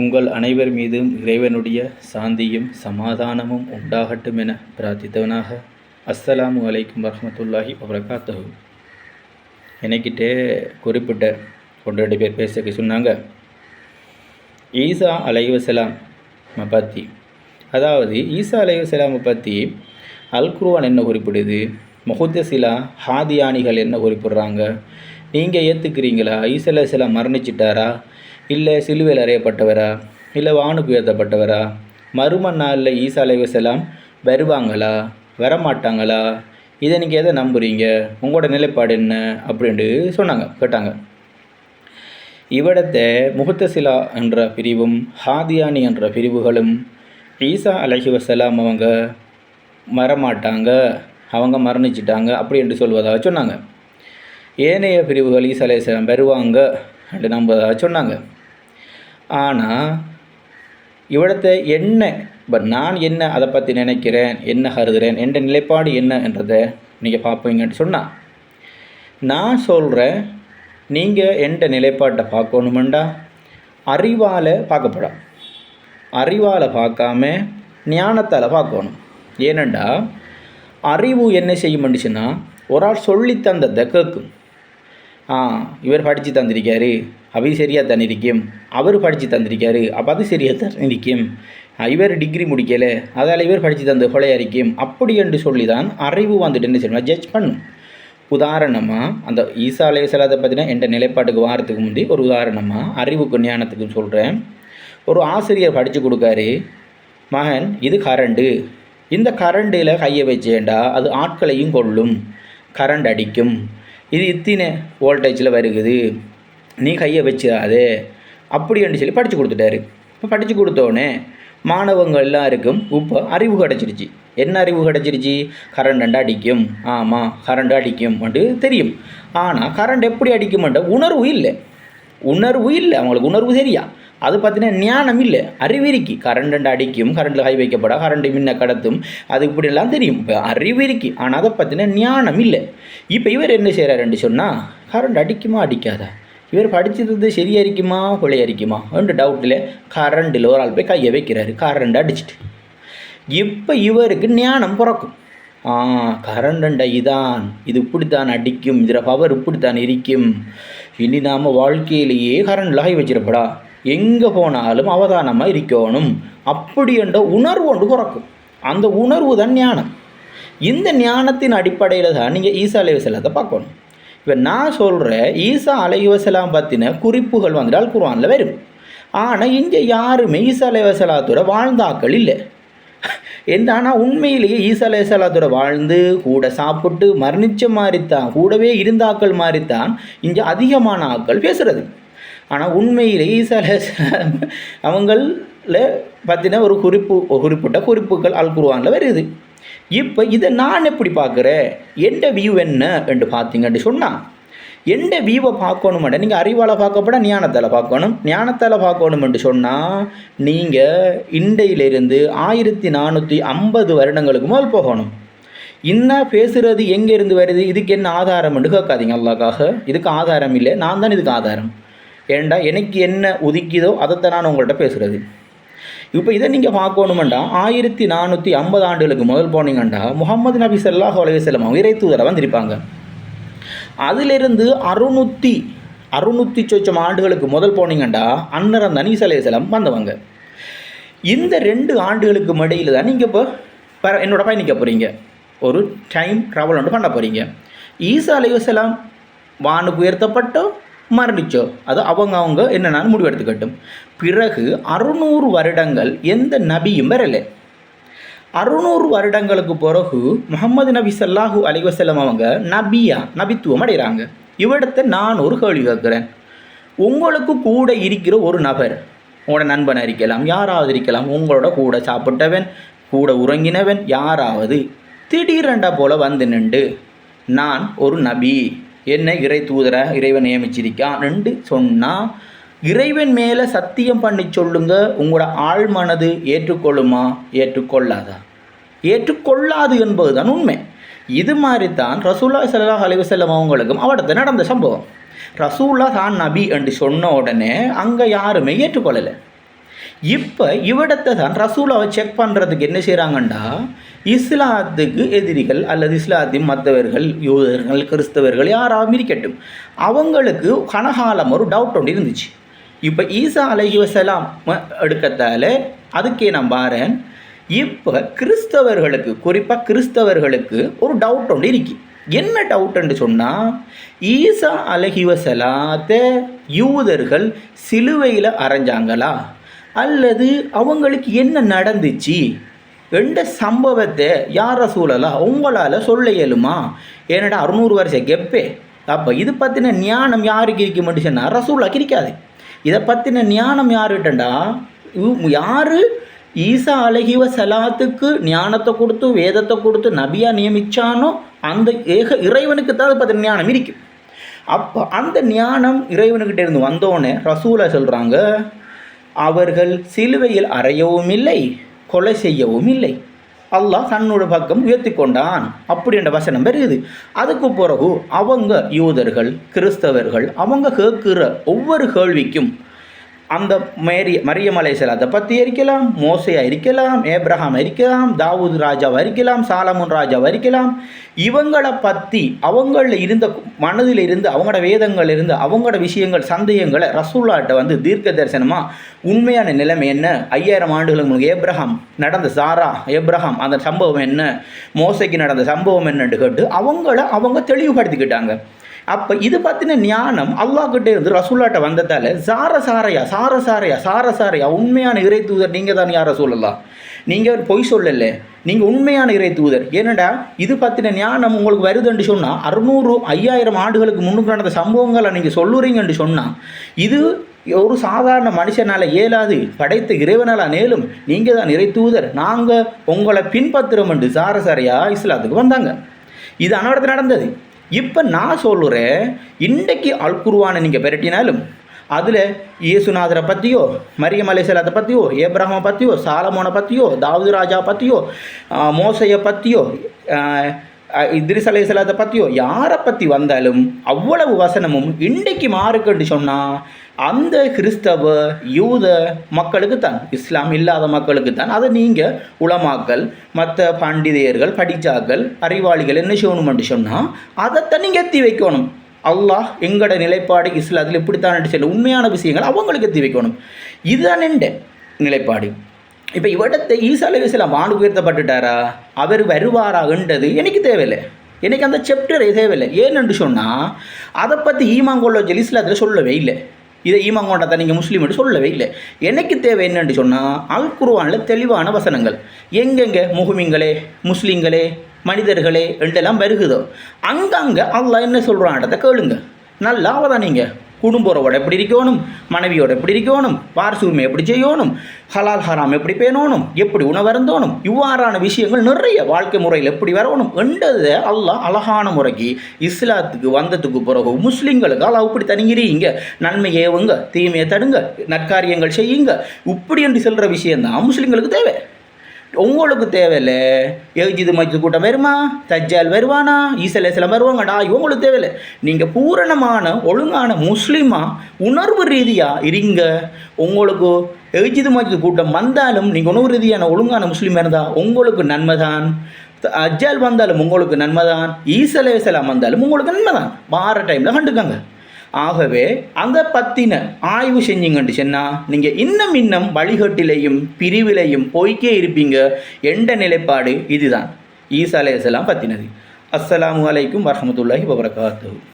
உங்கள் அனைவர் மீதும் இறைவனுடைய சாந்தியும் சமாதானமும் உண்டாகட்டும் என பிரார்த்தித்தவனாக. அஸ்ஸலாமு அலைக்கும் வரமத்துல்லாஹி வபரகாத்தஹு. எனக்கிட்டே குறிப்பிட்ட ஒன்று ரெண்டு பேர் பேச சொன்னாங்க. ஈசா அலைவசலாம் பற்றி அதாவது ஈசா அலைவசலாமை பற்றி அல் என்ன குறிப்பிடுது? முஹத்தசிலா ஹாதியானிகள் என்ன குறிப்பிடுறாங்க? நீங்கள் ஏற்றுக்கிறீங்களா ஈசல சில மரணிச்சிட்டாரா? இல்லை சிலுவையில் அறையப்பட்டவரா? இல்லை வானுக்கு உயர்த்தப்பட்டவரா? மறும நாளில் ஈசா அலைவசலாம் வருவாங்களா? வரமாட்டாங்களா? இதை நீங்கள் எதை நம்புறீங்க? உங்களோட நிலைப்பாடு என்ன? அப்படின்ட்டு சொன்னாங்க கேட்டாங்க. இவ்விடத்தை முகத்தசிலா என்ற பிரிவும் ஹாதியானி என்ற பிரிவுகளும் ஈசா அலஹி வசலாம் அவங்க மறமாட்டாங்க அவங்க மரணிச்சிட்டாங்க அப்படி என்று சொல்வதாக சொன்னாங்க. ஏனைய பிரிவுகள் ஈசலேசம் அலைஹிஸ்ஸலாம் வருவாங்க என்று நம்ம சொன்னாங்க. ஆனால் இவ்விடத்தை என்ன பட் நான் என்ன அதை பற்றி நினைக்கிறேன் என்ன கருதுகிறேன் என்ற நிலைப்பாடு என்ன என்றதை நீங்கள் பார்ப்பீங்கன்னு சொன்னால் நான் சொல்கிறேன் நீங்கள் எந்த நிலைப்பாட்டை பார்க்கணுமெண்டா அறிவால் பார்க்கப்படா அறிவால் பார்க்காம ஞானத்தால் பார்க்கணும். ஏனெண்டா அறிவு என்ன செய்யுமெண்டுச்சுன்னா ஒரு ஆள் சொல்லி தந்ததை கேட்கும் ஆ இவர் படித்து தந்திருக்காரு. அவை சரியாக தந்திருக்கும். அவர் படித்து தந்திருக்காரு. அப்போ அது சரியாக தந்திருக்கும். இவர் டிகிரி முடிக்கலை. அதால் இவர் படித்து தந்த கொலையாக அப்படி என்று சொல்லி தான் அறிவு வந்துட்டு என்ன செய்யணும் ஜட்ஜ் பண்ணும் உதாரணமாக அந்த ஈசா அலைய சலாத்தை பார்த்தீங்கன்னா என்ற நிலைப்பாட்டுக்கு வாரத்துக்கு முந்தி ஒரு உதாரணமாக அறிவுக்கு ஞானத்துக்கு சொல்கிறேன் ஒரு ஆசிரியர் படித்து கொடுக்காரு. மகன் இது கரண்டு. இந்த கரண்டில் கையை வச்சேண்டா அது ஆட்களையும் கொள்ளும் கரண்ட் அடிக்கும். இது இத்தினை வோல்டேஜில் வருகுது. நீ கையை வச்சிடாதே அப்படின்னு சொல்லி படித்து கொடுத்துட்டாரு. இப்போ படித்து கொடுத்தோடனே மாணவங்க எல்லாருக்கும் இப்போ அறிவு கிடச்சிருச்சு. என்ன அறிவு கிடச்சிருச்சு? கரண்ட் அடிக்கும். ஆமாம் கரண்ட் அடிக்கும் தெரியும். ஆனால் கரண்ட் எப்படி அடிக்கும்ன்ற உணர்வு இல்லை. உணர்வு இல்லை. அவங்களுக்கு உணர்வு சரியா அது பார்த்தீங்கன்னா ஞானம் இல்லை அறிவிரிக்கி கரண்ட் அடிக்கும் கரண்ட் ஹை வைக்கப்படா கரண்ட் மின்ன கடத்தும் அது இப்படிலாம் தெரியும். இப்போ அறிவிரிக்கி ஆனால் அதை பார்த்தீங்கன்னா ஞானம் இல்லை. இப்போ இவர் என்ன செய்கிறாருன்னு சொன்னால் கரண்ட் அடிக்குமா அடிக்காதா? இவர் படிச்சது சரியா இருக்குமா பிள்ளையா இருக்குமா? ரெண்டு டவுட்டில் கரண்டில் ஒரு ஆள் போய் கையை வைக்கிறாரு. கரண்ட் அடிச்சிட்டு. இப்போ இவருக்கு ஞானம் பிறக்கும். ஆ கரண்டண்டா இதான் இது இப்படித்தான் அடிக்கும் இதில் பவர் இப்படித்தான் இருக்கும். இனி நாம் வாழ்க்கையிலேயே கரண்டில் லாகி வச்சிருப்படா. எங்கே போனாலும் அவதானமாக இருக்கணும். அப்படி என்ற உணர்வு ஒன்று பிறக்கும். அந்த உணர்வு தான் ஞானம். இந்த ஞானத்தின் அடிப்படையில் தான் நீங்கள் ஈசா அலைவசலத்தை பார்க்கணும். இப்போ நான் சொல்கிறேன் ஈசா அலைவசலாம் பற்றின குறிப்புகள் வந்துட்டால் குர்வானில் வரும். ஆனால் இங்கே யாருமே ஈசா அலைவசலாத்தோட வாழ்ந்தாக்கள் இல்லை. என்னன்னா உண்மையிலேயே ஈசா அலைவசலாத்தோட வாழ்ந்து கூட சாப்பிட்டு மரணிச்ச மாதிரி தான் கூடவே இருந்தாக்கள் மாதிரி தான் இங்கே அதிகமான ஆக்கள் பேசுகிறது ஆனால் உண்மையிலேயே சில அவங்களில் அவங்கள பற்றின ஒரு குறிப்பு குறிப்பிட்ட குறிப்புகள் அல் குருவானில் வருது. இப்போ இதை நான் எப்படி பார்க்குறேன்? எந்த வியூ என்ன என்று பார்த்தீங்கன்னு சொன்னால் எந்த வியூவை பார்க்கணுமெண்ட நீங்கள் அறிவால் பார்க்கப்பட ஞானத்தால் பார்க்கணும். ஞானத்தால் பார்க்கணுமென்று சொன்னால் நீங்கள் இண்டையிலிருந்து ஆயிரத்தி நானூற்றி ஐம்பது வருடங்களுக்கு மேல் போகணும். இன்னும் பேசுகிறது எங்கேருந்து வருது இதுக்கு என்ன ஆதாரம் என்று கேட்காதீங்க அல்லாக்காக இதுக்கு ஆதாரம் இல்லை நான் தான் இதுக்கு ஆதாரம். ஏண்டா எனக்கு என்ன ஒதுக்கியதோ அதைத்தான் நான் உங்கள்கிட்ட பேசுகிறது இப்போ இதை நீங்கள் பார்க்கணுமெண்டா ஆயிரத்தி நானூற்றி ஐம்பது ஆண்டுகளுக்கு முதல் போனீங்கண்டா முகமது நபி சல்லாஹ் அலைவசலம் இறை தூதரை வந்திருப்பாங்க. அதிலிருந்து அறுநூற்றி அறுநூற்றி சொச்சம் ஆண்டுகளுக்கு முதல் போனீங்கண்டா அன்னரம் தனீஸ் அலைவசலம் வந்தவங்க. இந்த ரெண்டு ஆண்டுகளுக்கு மடையில் தான் நீங்கள் இப்போ ப என்னோட பயணிக்க போகிறீங்க ஒரு டைம் ட்ராவல் ஒன்று பண்ண போகிறீங்க ஈசா அலைவசலாம் வானுக்கு உயர்த்தப்பட்டோ மரணிச்சோ. அது அவங்க அவங்க என்னென்னு முடிவெடுத்துக்கட்டும். பிறகு அறுநூறு வருடங்கள் எந்த நபியும் வரலை. அறுநூறு வருடங்களுக்கு பிறகு முகமது நபி சல்லாஹூ அலிவசல்லம் அவங்க நபியா நபித்துவம் அடைகிறாங்க. இவ்விடத்தை நான் ஒரு கேள்வி கேட்குறேன். உங்களுக்கு கூட இருக்கிற ஒரு நபர் உங்களோட நண்பனை இருக்கலாம் யாராவது இருக்கலாம் உங்களோட கூட சாப்பிட்டவன் கூட உறங்கினவன் யாராவது திடீரெண்டா போல் வந்து நின்று நான் ஒரு நபி. என்னை இறை தூதரை? இறைவன் நியமிச்சிருக்கான் ரெண்டு சொன்னால் இறைவன் மேலே சத்தியம் பண்ணி சொல்லுங்க உங்களோட ஆழ்மனது ஏற்றுக்கொள்ளுமா? ஏற்றுக்கொள்ளாதா? ஏற்றுக்கொள்ளாது என்பதுதான் உண்மை. இது மாதிரி தான் ரசூல்லா சல்லாஹ் அலிவசல்லம் அவங்களுக்கும் அவடத்தை நடந்த சம்பவம். ரசூல்லா தான் நபி என்று சொன்ன உடனே அங்கே யாருமே ஏற்றுக்கொள்ளலை. இப்போ இவிடத்தை தான் ரசூலாவை செக் பண்ணுறதுக்கு என்ன செய்கிறாங்கண்டா இஸ்லாத்துக்கு எதிரிகள் அல்லது இஸ்லாத்தின் மற்றவர்கள் யூதர்கள் கிறிஸ்தவர்கள் யாராவது இருக்கட்டும் அவங்களுக்கு கனகாலம் ஒரு டவுட் ஒன்று இருந்துச்சு. இப்போ ஈசா அலஹி வசலாம் அதுக்கே நான் பாரேன் இப்போ கிறிஸ்தவர்களுக்கு குறிப்பாக கிறிஸ்தவர்களுக்கு ஒரு டவுட் ஒன்று இருக்கு. என்ன டவுட்டுன்னு சொன்னால் ஈசா அலஹிவசலாத்தை யூதர்கள் சிலுவையில் அரைஞ்சாங்களா? அல்லது அவங்களுக்கு என்ன நடந்துச்சு? எந்த சம்பவத்தை யாரை சூழலா உங்களால் சொல்ல இயலுமா? ஏன்னடா அறுநூறு வருஷம் கெப்பே. அப்போ இது பற்றின ஞானம் யாருக்கு இருக்க மாட்டேன்னா ரசூலா கிடைக்காது இதை பற்றின ஞானம் யாருட்டண்டா யார்? ஈசா அழகிவ சலாத்துக்கு ஞானத்தை கொடுத்து வேதத்தை கொடுத்து நபியாக நியமிச்சானோ அந்த ஏக இறைவனுக்கு தான் அதை பற்றின ஞானம் இருக்கும் அப்போ அந்த ஞானம் இறைவனுக்கிட்டே இருந்து வந்தோடனே ரசூலை சொல்கிறாங்க அவர்கள் சிலுவையில் அறையவும் இல்லை கொலை செய்யவும் இல்லை அல்லாஹ் தன்னோட பக்கம் உயர்த்தி கொண்டான் அப்படின்ற வசனம் பெருகுது அதுக்கு பிறகு அவங்க யூதர்கள் கிறிஸ்தவர்கள் அவங்க கேட்குற ஒவ்வொரு கேள்விக்கும் அந்த மேரி மரியமலை அலைசலாத்தை பற்றி இருக்கலாம் மோசையாக இருக்கலாம் ஏப்ரஹாம் இருக்கலாம் தாவூத் ராஜாவாக இருக்கலாம் சாலமுன் ராஜாவாக இருக்கலாம் இவங்களை பற்றி அவங்களில் இருந்த மனதில் இருந்து அவங்களோட வேதங்கள் இருந்து அவங்களோட விஷயங்கள் சந்தேகங்களை ரசூல்லாட்ட வந்து தீர்க்க தரிசனமாக உண்மையான நிலைமை என்ன? ஐயாயிரம் ஆண்டுகளுக்கு முன்னாடி ஏப்ரஹாம் நடந்த சாரா ஏப்ரஹாம் அந்த சம்பவம் என்ன? மோசைக்கு நடந்த சம்பவம் என்னன்னு கேட்டு அவங்கள அவங்க தெளிவுபடுத்திக்கிட்டாங்க. அப்போ இது பற்றின ஞானம் அல்லாஹ்கிட்ட இருந்து ரசூல்லாட்ட வந்ததால் சார சாரையா சார சாரையா சார சாரையா உண்மையான இறை தூதர் நீங்கள் தான் யாரை சொல்லலாம் நீங்கள் பொய் சொல்லலை நீங்கள் உண்மையான இறை தூதர். ஏனடா இது பற்றின ஞானம் உங்களுக்கு வருதுன்னு சொன்னால் அறுநூறு ஐயாயிரம் ஆண்டுகளுக்கு முன்னுக்கு நடந்த சம்பவங்களை நீங்கள் சொல்லுறீங்கன்னு சொன்னால் இது ஒரு சாதாரண மனுஷனால் இயலாது படைத்த இறைவனால் நேலும் நீங்கள் தான் இறை தூதர். நாங்கள் உங்களை பின்பற்றுறோம் என்று சார சாரையா இஸ்லாத்துக்கு வந்தாங்க. இது அன்னடத்தில் நடந்தது. இப்போ நான் சொல்கிறேன் இன்றைக்கு அல்குருவானை நீங்கள் பெரட்டினாலும் அதில் இயேசுநாதரை பற்றியோ மரியம் அலைசலாத்தை பற்றியோ ஏப்ரஹாமை பற்றியோ சாலமோனை பற்றியோ தாவூது ராஜா பற்றியோ மோசையை பற்றியோ இத்ரிஸ் அலைசலாத்தை பற்றியோ யாரை பற்றி வந்தாலும் அவ்வளவு வசனமும் இன்றைக்கு மாறுக்கண்டு சொன்னால் அந்த கிறிஸ்தவ யூத மக்களுக்கு தான் இஸ்லாம் இல்லாத மக்களுக்கு தான் அதை நீங்கள் உளமாக்கல் மற்ற பண்டிதையர்கள் படித்தாக்கள் அறிவாளிகள் என்ன செய்யணும்னு சொன்னால் அதைத்தான் நீங்கள் எத்தி வைக்கணும். அல்லாஹ் எங்களோட நிலைப்பாடு இஸ்லாத்தில் இப்படித்தான் சில உண்மையான விஷயங்கள் அவங்களுக்கு எத்தி வைக்கணும். இதுதான் என்ற நிலைப்பாடு? இப்போ இவடத்தை ஈசா அலி இஸ்லாம் உயர்த்தப்பட்டுட்டாரா? அவர் வருவாரான்றது எனக்கு தேவையில்லை. எனக்கு அந்த செப்டர் தேவையில்லை. ஏன்னு சொன்னால் அதை பற்றி ஈமாங்கொள்ள ஜெலிஸ்லாத்தில் சொல்லவே இல்லை. இதை ஈமாங்கொண்டா நீங்கள் முஸ்லீம் சொல்லவே இல்லை. எனக்கு தேவை என்னென்னு சொன்னால் அல் குருவானில் தெளிவான வசனங்கள். எங்கெங்கே முகமிங்களே முஸ்லீம்களே மனிதர்களே என்றெல்லாம் வருகுதோ அங்கங்கே அல்லாஹ் என்ன சொல்கிறான்றதை கேளுங்க. நல்லா அவதான் நீங்கள் குடும்பரோட எப்படி இருக்கணும்? மனைவியோட எப்படி இருக்கணும்? வாரசூர்மை எப்படி செய்யணும்? ஹலால் ஹராம் எப்படி பேணணும்? எப்படி உணவருந்தோணும் இவ்வாறான விஷயங்கள் நிறைய வாழ்க்கை முறையில் எப்படி வரணும் என்றதை அல்லாஹ் அழகான முறைக்கு இஸ்லாத்துக்கு வந்ததுக்கு பிறகு முஸ்லீம்களுக்கு அல்லாஹ் இப்படி தனிங்கிறீங்க நன்மை ஏவுங்க தீமையை தடுங்க நற்காரியங்கள் செய்யுங்க. இப்படி என்று சொல்கிற விஷயந்தான் முஸ்லீம்களுக்கு தேவை. உங்களுக்கு தேவையில்லை. எழுஜிது மஜ்து கூட்டம் வருமா? தஜ்ஜால் வருவானா? ஈசலேசலம் வருவாங்கடா? இவங்களுக்கு தேவையில்லை. நீங்கள் பூரணமான ஒழுங்கான முஸ்லீமாக உணர்வு ரீதியாக இருங்க. உங்களுக்கு எழுஜிது மஜ்து கூட்டம் வந்தாலும் நீங்கள் உணர்வு ரீதியான ஒழுங்கான முஸ்லீம் இருந்தால் உங்களுக்கு நன்மை தான் அஜ்ஜால் வந்தாலும் உங்களுக்கு நன்மை தான் ஈசலேசலாம் வந்தாலும் உங்களுக்கு நன்மை தான் வார டைமில் கண்டுக்கங்க. ஆகவே அந்த பற்றின ஆய்வு செஞ்சீங்கன்னு சொன்னால் நீங்கள் இன்னும் இன்னும் வழிகட்டிலையும் பிரிவிலையும் போய்க்கே இருப்பீங்க. எந்த நிலைப்பாடு இதுதான். ஈசா அலையலாம் பற்றினது அஸ்ஸலாமு அலைக்கும் வரமத்துல்லாஹி வபரகாத்து